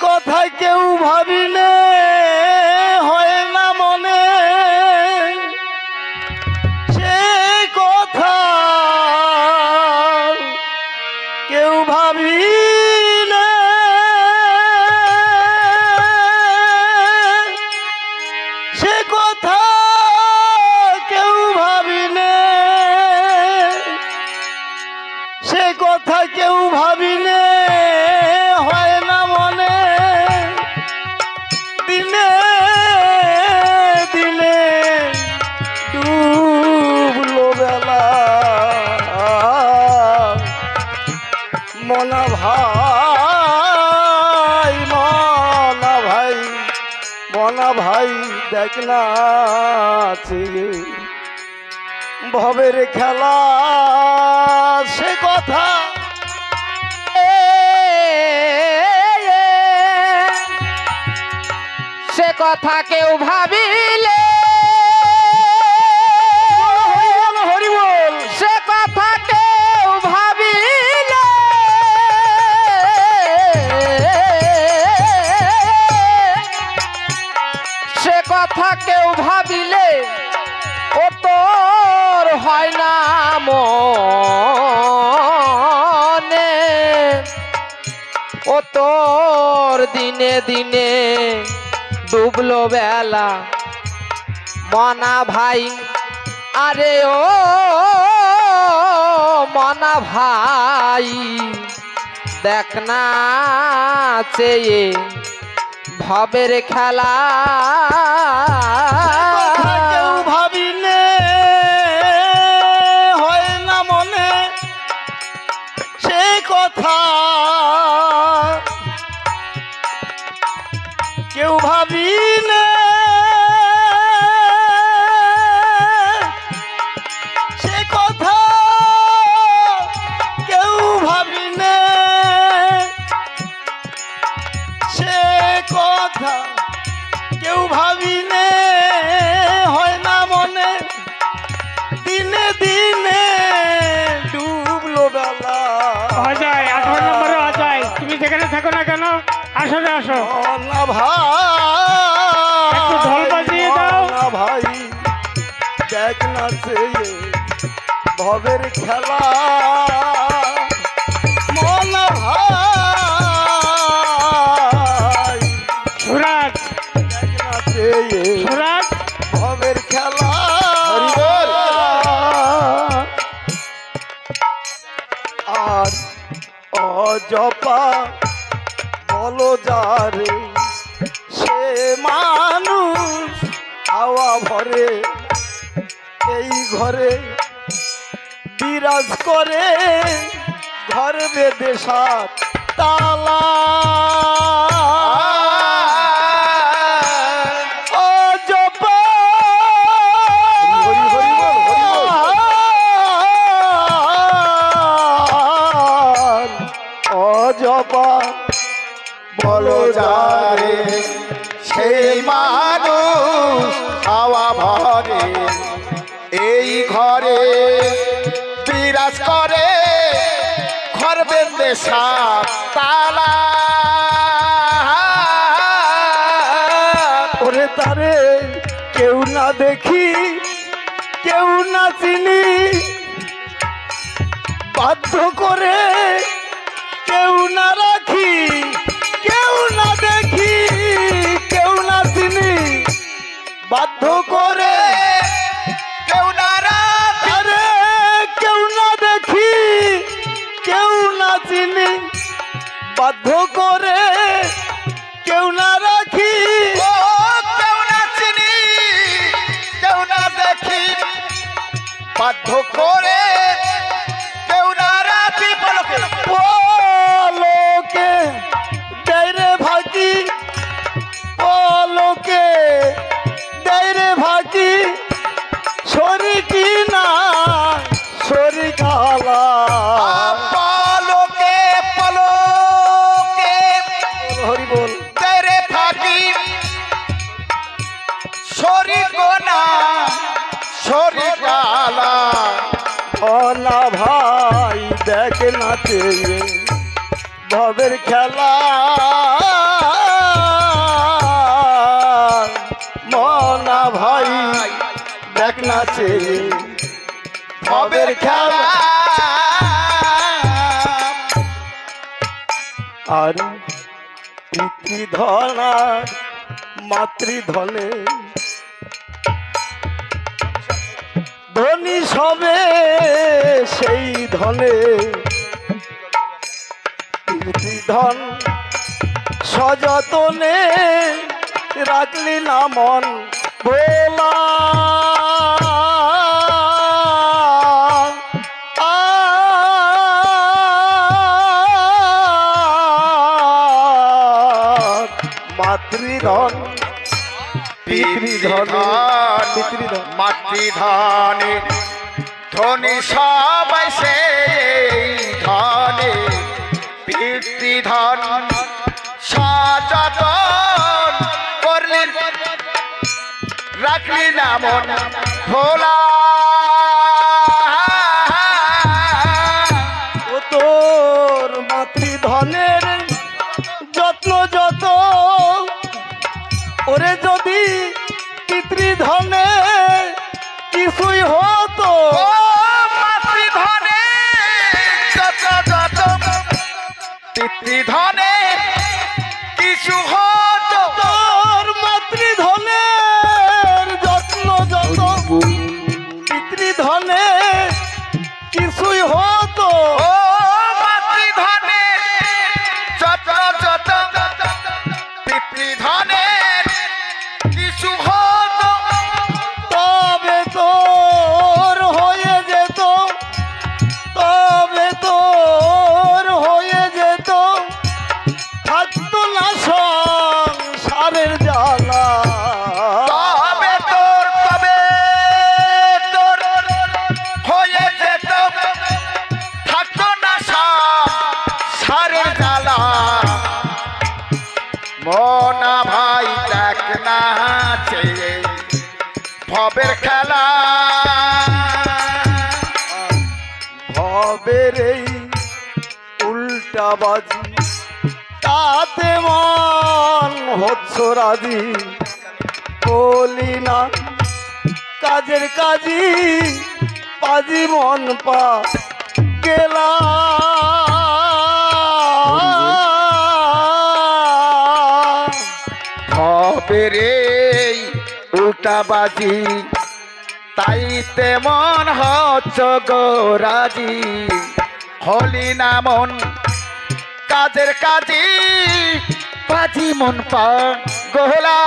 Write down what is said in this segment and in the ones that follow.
কথা কেউ হয় আছে। ভবের খেলা সে কথা। সে কথা কেউ ভাবিলে কেউ ভাবিলে ও তোর হয় না মনে। ও তোর দিনে দিনে ডুবলো বেলা। মনা ভাই, আরে ও, মনা ভাই, দেখ না চেয়ে ভবের খেলা। হয় না মনে সে কথা। কেউ ভাবিলে দেখ না সে ভবের খেলা। ঘরে বিরাজ করে ঘর বেদে তালা। বিরাজ করে। ঘর বেঁধে সাত তালা। ওরে তারে, কেউ না দেখি, কেউ না চিনি। বাধ্য করে কেউ না রাখি, কেউ না দেখি, কেউ না চিনি। বাধ্য করে চিনি বাধ্য করে আমাদের খেলা। মনা ভাই, দেখ না আমাদের খেলা। আর পিতৃধন মাতৃ মাতৃধনে ধনী সবে সেই ধনে। পিতৃধন সযতনে রাখলি না মন ভোলা মাতৃধন মাতৃধনে ধনী সবাই সে ধনে পিতৃধন সযতন করলি রাখলি না মন ভোলা। ও তোর যত ওরে যদি পিতৃধনে কিছুই হতো পিতৃধনে ভবের খেলা। ভবের এই উল্টা বাজি, তাতে মন হচ্ছ রাজি। বলি না, কাজের কাজী পাজি মন পা গেলা উল্টা বাজি তাই তেমন হচ্ছ গোরাজি হলি না মন, কাজের কাজী বাজি মন পা গোলা।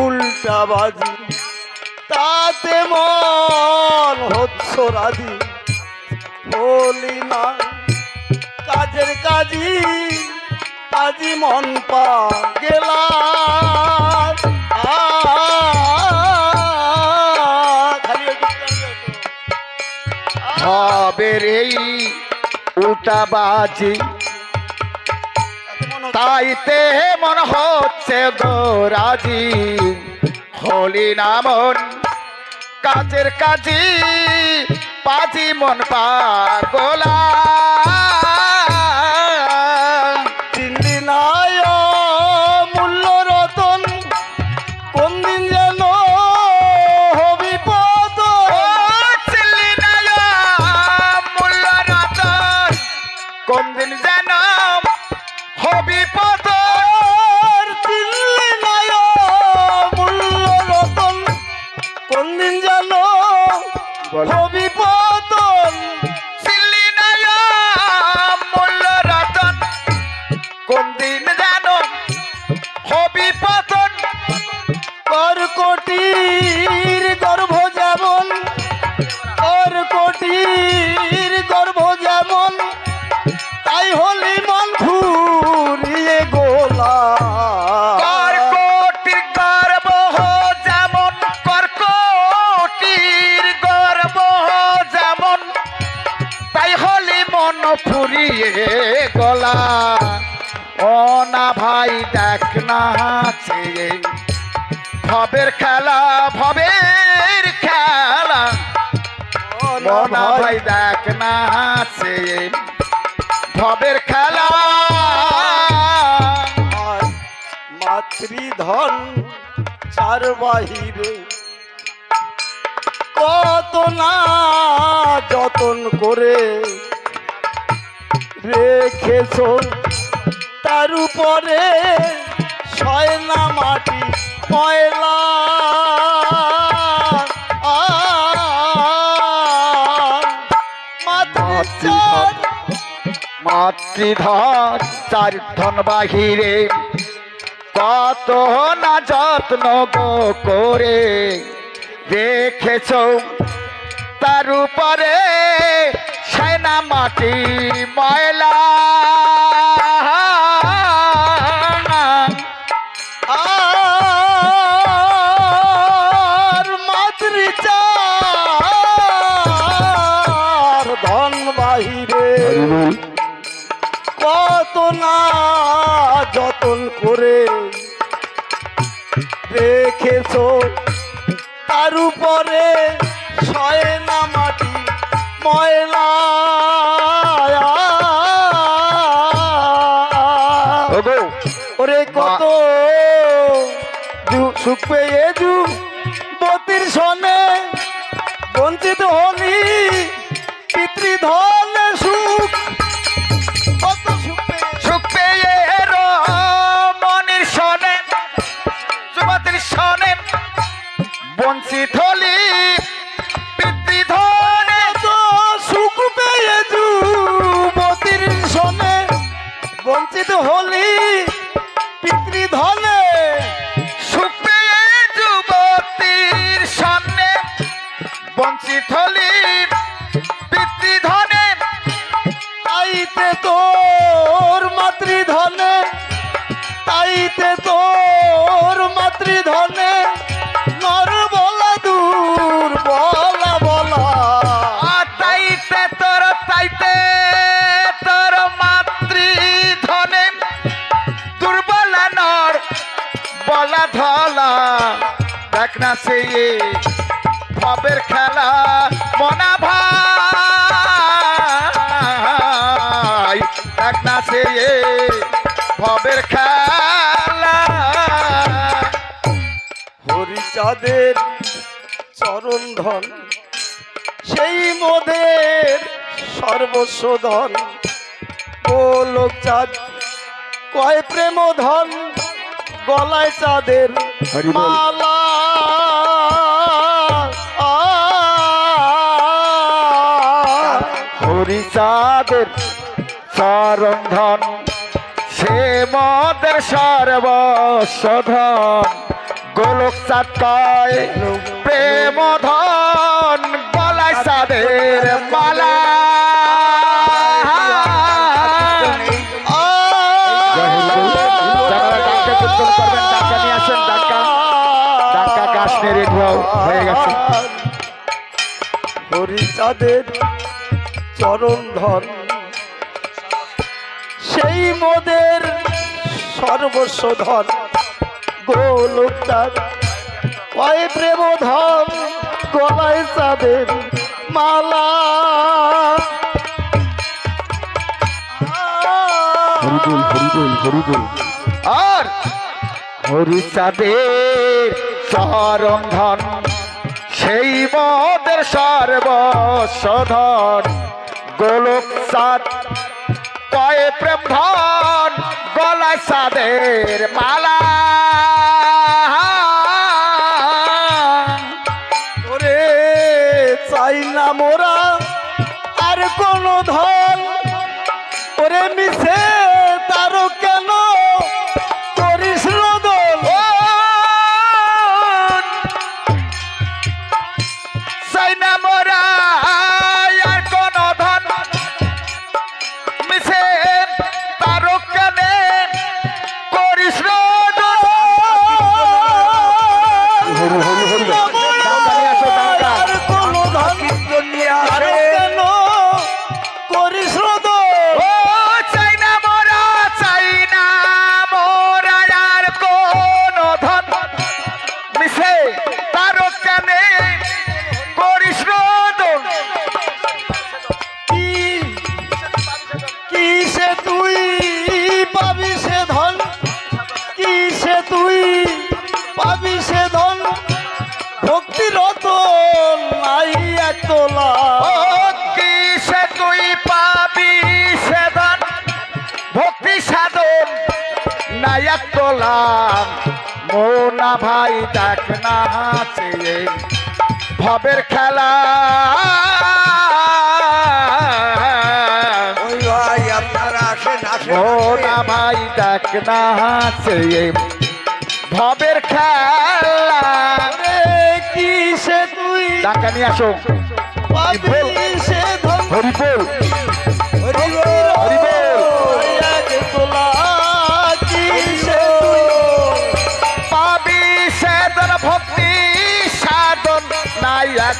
উল্টা বাজি তাতে মন হচ্ছ রাজি। বলি না কাজের কাজী কাজী মন পা গেলা। এই উল্টা বাজি তাইতে মন হচ্ছে গোরাজি হলি না মন কাজের কাজী পাজি মন পাগলা। চিনলি ভাই দেখ না ভবের খেলা ভবের খেলা। মনা ভাই দেখ না ভবের খেলা। মাতৃধন চার বাহিরে। কত না যতন করে রেখেছ তার উপরে সয়না মাটি মাতৃচার মাতৃধন। চার ধন বাহিরে। কত না যত্ন করে রেখেছ? তার উপরে সেনা মাটি ময়লা করে রেখেছ। তার উপরে সয়না মাটি ময়লা। ওরে কত সুখ পেয়ে যু বতির সনে বঞ্চিত হলি পিতৃধনে সুখ। বঞ্চিত হলি। পিতৃধনে কত সুখ পেয়ে যু বতির সনে। বঞ্চিত হলি পিতৃধনে সুখ পেয়ে যুবতীর সনে। বঞ্চিত হলি পিতৃধনে তাইতে তোর মাতৃধনে তাইতে তোর মাতৃধনে ভবের খেলা মনা ভাই। দেখ না সে ভবের খেলা। হরিচাঁদের চরণ ধন সেই মোদের সর্বস্ব ধন ও লোক চাঁদ কয় প্রেম ধন গলায় চাঁদের মালা। হরিচাঁদের চরন্ধন সে মদের সর্বস্বধন গোলক চাঁদ কয় প্রেম ধন গলায় চাঁদের মালা হয়ে গেছে। হরিচাঁদের চরণ ধন সেই মোদের সর্বস্ব ধন গোলকটার কয় প্রেম ধন গলায় চাঁদের মালা। আর হরিচাঁদের চরন্ধন সেই মদের সর্বস্বধন গোলক সাদ কয়ে প্রেম ধন গলায় সাদের মালা। তোলা ভক্তি সে তুই পাবি সেদন। ভক্তি সাধন নায়ক তোলা মোনা ভাই দেখ না হাসে ভবের খেলা। মোনা ভাই দেখ না হাসে ভবের খেলা। কিসে তুই? টাকা নিয়ে আসো হরিবল।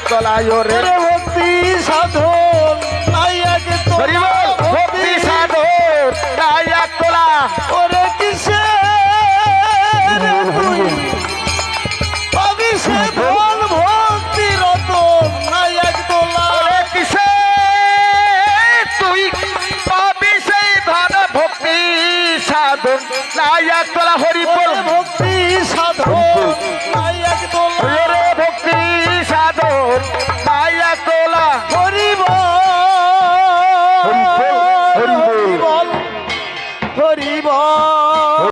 তলায় রে ভক্তি সাধন। নাই এক তোলা ভক্তি সাধন। নাই এক তলা